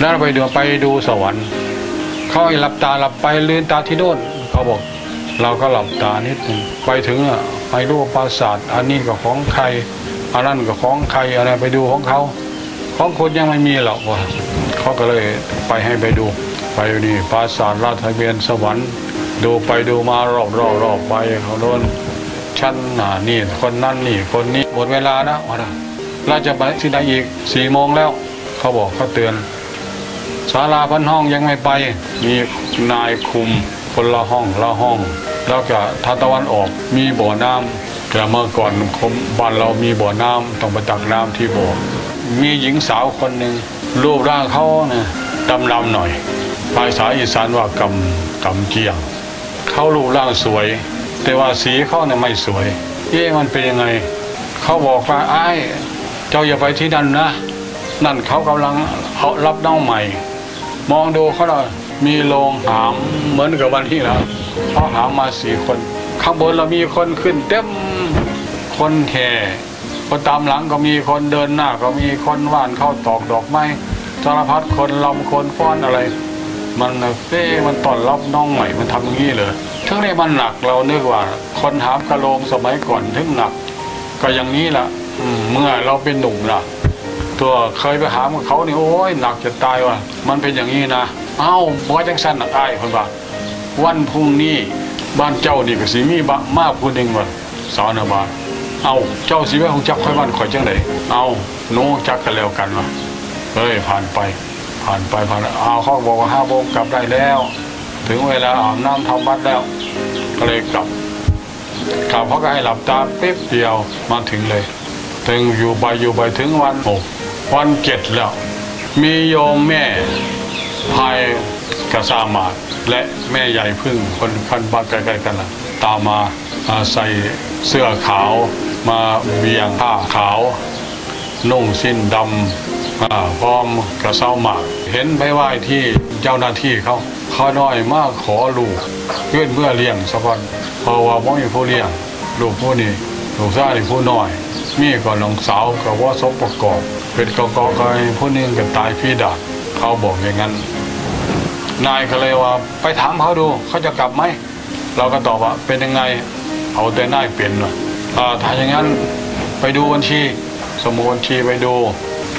แล้วเราไปดูไปดูสวรรค์เขาให้หลับตาหลับไปลืนตาที่โน่นเขาบอก เราก็หลับตานิดนึงไปถึงอะไปรูปปราสาทอันนี้ก็ของใครอันนั้นก็ของใครอะไรไปดูของเขาของคนยังไม่มีหรอกว่ะเขาก็เลยไปให้ไปดู ไปนี่ปราสาทราชเบียนสวรรค์ ดูไปดูมารอบรอบรอบไปเขาโดนชั้นน่ะนี่คนนั่นนี่คนนี้หมดเวลานะว่าเราจะไปที่ไหนอีกสี่โมงแล้ว เขาบอกเขาเตือน ศาลาพันห้องยังไม่ไป มีนายคุมคนละห้องละห้อง แล้วก็ทางตะวันออกมีบ่อน้ำแต่เมื่อก่อนบ้านเรามีบ่อน้ำต้องไปตักน้ำที่บ่อมีหญิงสาวคนหนึ่งรูปร่างเขาเนี่ยดำดำหน่อย ภาษาอีสานว่ากำกำเจียงเขารูปร่างสวย แต่ว่าสีเขาเนี่ยไม่สวย เอ๊ะมันเป็นยังไงเขาบอกว่าไอ้เจ้าอย่าไปที่นั่นนะ นั่นเขากำลังเอารับน้องใหม่ มองดูเขาเลยมีโรงหามเหมือนกับวันที่แล้วเขาหามมาสี่คน ข้างบนเรามีคนขึ้นเต็มคนแห่คนตามหลังก็มีคนเดินหน้า ก็มีคนว่านเข้าตอกดอกไม้สารพัดคนลำคนฟ้อนอะไร มันเฟ่มันต้อนรับน้องใหม่มันทำอย่างนี้เลยทั้งนี้มันหนักเราเนึกว่า คนหามกระโลงสมัยก่อนถึงหนัก ก็อย่างนี้แหละอืมเมื่อเราเป็นหนุ่มล่ะ ตัวเคยไปหากับเขานี่โอ้ยหนักจะตายว่ะ มันเป็นอย่างนี้นะเอ้าบ่จังสั้นน่ะอ้ายคนว่าวันพรุ่งนี้บ้านเจ้านี่ก็สิมีบะมากผู้หนึ่งว่าสาวนบาเอาเจ้าสิไว้ของจักค่อยบ้านข่อยจังไดเอาโน้จักกันแล้วกันว่ะเฮ้ยผ่านไป ผ่านไปผ่านเอาเขาบอกว่าห้าโมงกลับได้แล้ว ถึงเวลาอาบน้ำทำวัดแล้ว ก็เลยกลับกลับเขาก็ให้หลับตาเป๊บเดียวมาถึงเลยถึงอยู่ไปอยู่ไปถึงวันหก วันเจ็ดแล้ว มีโยมแม่พายกระซามาและแม่ใหญ่พึ่งคนคันบ้านใกล้ๆกันละตามมาใส่เสื้อขาวมาเบียงผ้าขาว นุ่งสิ้นดำพร้อมกระเซ้าหมาก เห็นไปไหว้ที่เจ้าหน้าที่เขาเขาน้อยมากขอลูกเพื่อนเมื่อเลี้ยงสักวันเพราะว่าไม่มีผู้เลี้ยง ลูกผู้นี้ลูกชายผู้น้อย มีก่อนน้องสาวกับว่าสมประกอบ เป็นกอกอกอยผู้หนึงกันตายพี่ดาดเขาบอกอย่างนั้น นายก็เลยว่าไปถามเขาดูเขาจะกลับไหมเราก็ตอบว่าเป็นยังไงเอาแต่นายเป็นหน่อยอ่าถ้าอย่างนั้นไปดูบัญชี สมุดบัญชีไปดู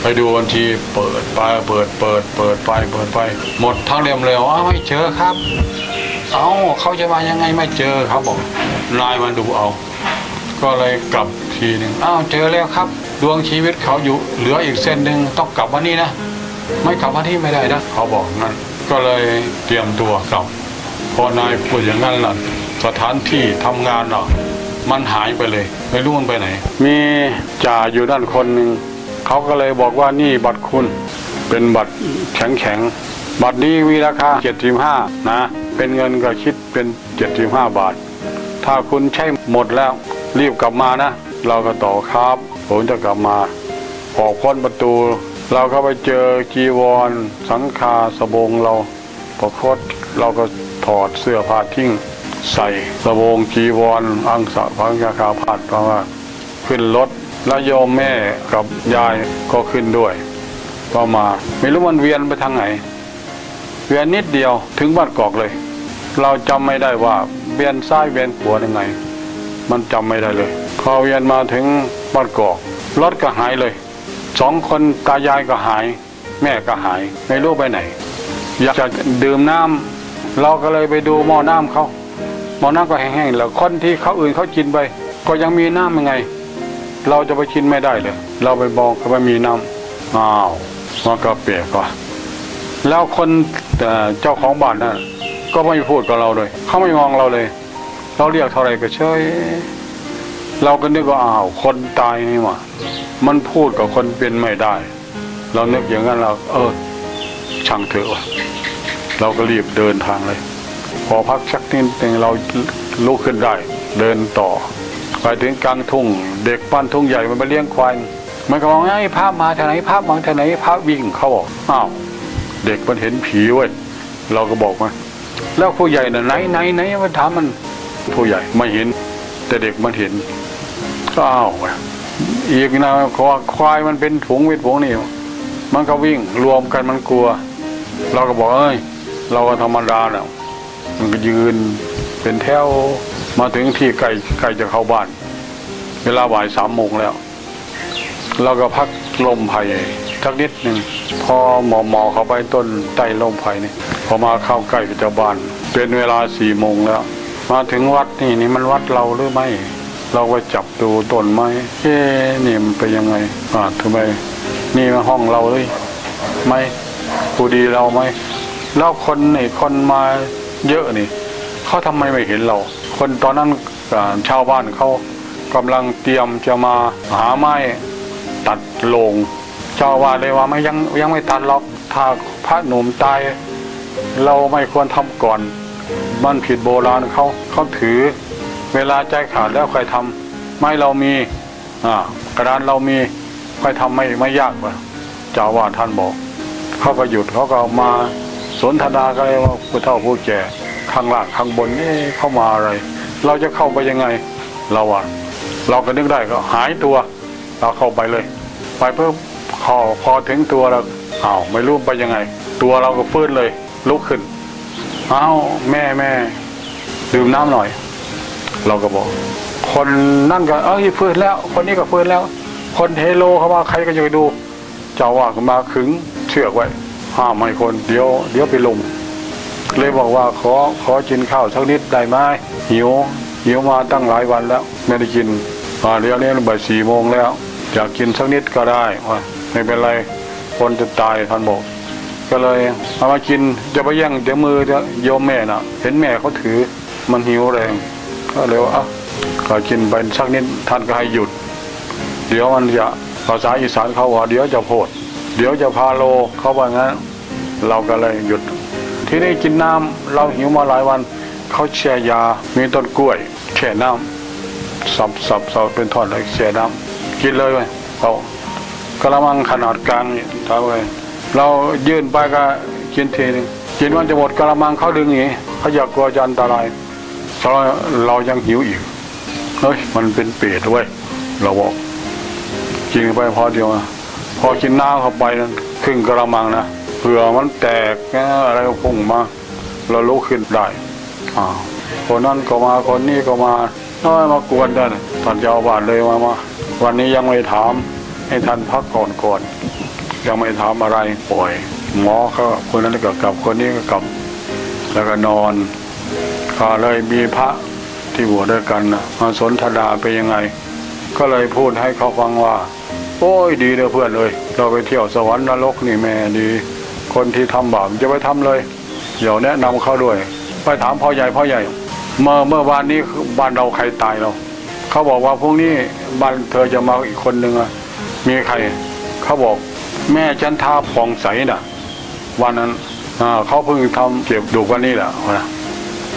ไปดูบัญชีเปิดไปเปิดเปิดเปิดไปเปิดไป หมดทั้งเล่มเลยอ้าไม่เจอครับ เอาเขาจะมายังไงไม่เจอเขาบอกนายมาดูเอา ก็เลยกลับทีหนึ่งอ้าวเจอแล้วครับ ดวงชีวิตเขาอยู่เหลืออีกเส้นหนึ่งต้องกลับวันนี้นะ ไม่กลับวันที่ไม่ได้นะเขาบอกงั้นก็เลยเตรียมตัวกลับพอนายพูดอย่างนั้นล่ะสถานที่ทำงานเนาะมันหายไปเลยไม่รู้มันไปไหน มีจ่าอยู่ด้านคนหนึ่งเขาก็เลยบอกว่านี่บัตรคุณ เป็นบัตรแข็งแข็งๆบัตรนี้มีราคา 75 นะ เป็นเงินก็คิดเป็น 75 บาท ถ้าคุณใช้หมดแล้วรีบกลับมานะ เราก็ต่อครับ ผมจะกลับมา ออกพ้นประตู เราก็ไปเจอจีวร สังคาสบงเราพอคตเราก็ถอดเสื้อผ้าทิ้ง ใส่สบงจีวร อังสะพังยาคาผัดเพราะว่า ขึ้นรถแล้วยมแม่กับยายก็ขึ้นด้วยก็มาไม่รู้มันเวียนไปทางไหน เวียนนิดเดียวถึงบ้านกอกเลย เราจำไม่ได้ว่าเวียนซ้ายเวียนขวายังไง มันจำไม่ได้เลยพอเวียนมาถึงบ้านกอกรถก็หายเลย สองคนตายายก็หาย แม่ก็หาย ไม่รู้ไปไหน อยากจะดื่มน้ำเราก็เลยไปดูหม้อน้ำเขาหม้อน้ำก็แห้งๆแล้วคนที่เขาอื่นเขากินไป ก็ยังมีน้ำยังไง เราจะไปกินไม่ได้เลย เราไปบอกเขาว่ามีน้ำอ้าวมันก็เปียกว่ะแล้วคนเจ้าของบ้านน่ะก็ไม่พูดกับเราเลย เขาไม่มองเราเลย เราเรียกเท่าไรก็เฉยเราก็นึกว่าอ้าวคนตายนี่หว่ามันพูดกับคนเป็นไม่ได้ เรานึกอย่างนั้นเรา เออ ช่างเถอะวะเราก็รีบเดินทางเลย พอพักสักนิดหนึ่งเราลุกขึ้นได้ เดินต่อ ไปถึงกลางทุ่ง เด็กปั้นทุ่งใหญ่มันไปเลี้ยงควายมันก็มองไอ้ภาพมาทางไหนภาพมาทางไหนภาพวิ่งเขาบอกอ้าวเด็กมันเห็นผีเว้ยเราก็บอกมาแล้วผู้ใหญ่น่ะไหนไหนไหนมันถามมัน ผู้ใหญ่ไม่เห็น แต่เด็กมันเห็นก็อ้าวอีกนะควาควายมันเป็นถุงเป็นถุงนี่มันก็วิ่งรวมกันมันกลัว เราก็บอกเอ้ย เราก็ธรรมดาเนาะมันก็ยืนเป็นแถวมาถึงที่ใกล้ใกลจะเข้าบ้าน เวลาบ่ายสามโมงแล้ว เราก็พักลมไผ่สักนิดหนึ่งพอหมอหมอเข้าไปต้นใต้ลมไผ่นี่พอมาเข้าใกล้จ้าบ้าน เป็นเวลาสี่โมงแล้ว มาถึงวัดนี่นี่มันวัดเราหรือไม่ เราก็จับดูต้นไม้เอ๊นี่มันเป็นยังไงอ่าทำไมนี่มันห้องเราเลยไหมผู้ดีเราไหมแล้วคนนี่คนมาเยอะนี่เขาทำไมไม่เห็นเรา คนตอนนั้นชาวบ้านเขากำลังเตรียมจะมาหาไม้ตัดโลงเจ้าอาว่าสเลยว่าไม่ยังยังไม่ตัดหรอกถ้าพระหนุ่มตาย เราไม่ควรทำก่อน มันผิดโบราณเขาเขาถือ เวลาใจขาดแล้วใค่อยทำไม่เรามีอ่ากระดานเรามีใค่อยทำไม่ไม่ยากกว่าเจ้าว่าท่านบอก เขาก็หยุดเขาก็มาสนทนากันเลยว่าผู้เฒ่าผู้แก่ข้างล่างข้างบนนี่เข้ามาอะไร เราจะเข้าไปยังไงเราอะเราก็นึกได้ก็หายตัว เราเข้าไปเลย ไปเพิ่มพอพอถึงตัวเราอ้าวไม่รู้ไปยังไง ตัวเราก็ฟื้นเลยลุกขึ้น เอ้าแม่แม่ดื่มน้ำหน่อย เราก็บอก คนนั่นก็เอ้ยฟื้นแล้ว คนนี้ก็ฟื้นแล้ว คนเฮโลเขาว่าใครก็จะไปดู เจ้าว่ามาขึงเชือกไว้ห้ามให้คนเดี๋ยวเดี๋ยวไปลงเลยบอกว่าขอขอกินข้าวสักนิดได้ไหมหิวหิวมาตั้งหลายวันแล้ว ไม่ได้กินอ่าเดี๋ยวนี้บ่ายสี่โมงแล้ว อยากกินสักนิดก็ได้ไม่เป็นไรคนจะตายท่านบอก ก็เลยเอามากินจะไปแย่งเดี๋ยวมือจะโยมแม่น่ะ เห็นแม่เขาถือมันหิวแรง ก็เลยว่าอะก็กินไปสักนิดท่านก็ให้หยุด เดี๋ยวมันจะภาษาอีสานเขาว่าเดี๋ยวจะโพด เดี๋ยวจะพาโลเขาว่างั้น เราก็เลยหยุด ที่นี่กินน้ำเราหิวมาหลายวันเขาแช่ยา มีต้นกล้วยแช่น้ำสับสับสับเป็นทอดเลยแช่น้ำกินเลยเว้ยเรากระมังขนาดกลางนี่ทำไว้ เรายื่นไปก็กินเทหนึงกินวันจะหมดกระมังเขาดึงอย่างนี้เขาอยากกลัวจันตรายเราเรายังหิวอีกเฮ้ยมันเป็นเปรตเว้ยเราบอกกินไปพอเดียวพอกินน้ำเข้าไปนั้นครึ่งกระมังนะเผื่อมันแตกอะไรพุ่งมา เราลุกขึ้นได้อ้าวคนนั้นก็มาคนนี้ก็มาน้อยมากวนกันท่านเจ้าอาวาสเลยมามาวันนี้ยังไม่ถามให้ท่านพักก่อนก่อน ยังไม่ถามอะไรปล่อยหมอเขาคนนั้นก็กลับคนนี้ก็กลับ แล้วก็นอนก็เลยมีพระที่บวชด้วยกันนะมาสนทนาไปยังไง ก็เลยพูดให้เขาฟังว่า โอ้ยดีเลยเพื่อนเลย เราไปเที่ยวสวรรค์นรกนี่แม่ดี คนที่ทำบาปจะไปทำเลย เดี๋ยวแนะนำเขาด้วย ไปถามพ่อใหญ่พ่อใหญ่ เมื่อเมื่อวานนี้บ้านเราใครตายเราเขาบอกว่าพรุ่งนี้บ้านเธอจะมาอีกคนหนึ่งอะมีใครเขาบอก แม่ฉันทาผ่องใสน่ะ วันนั้นเขาเพิ่งทำเก็บดูกวันนี้แหละนะ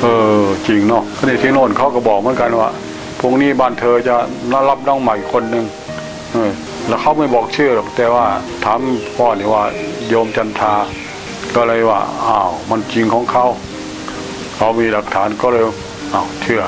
เออจริงเนาะก็ในที่โน่นเขาก็บอกเหมือนกันว่าพรุ่งนี้บ้านเธอจะรับน้องใหม่คนหนึ่งแล้วเขาไม่บอกชื่อหรอกแต่ว่าถามพ่อนี่ว่า โยมจันทา ก็เลยว่าอ้าวมันจริงของเขาเขามีหลักฐานก็เลยอ้าวเชื่อ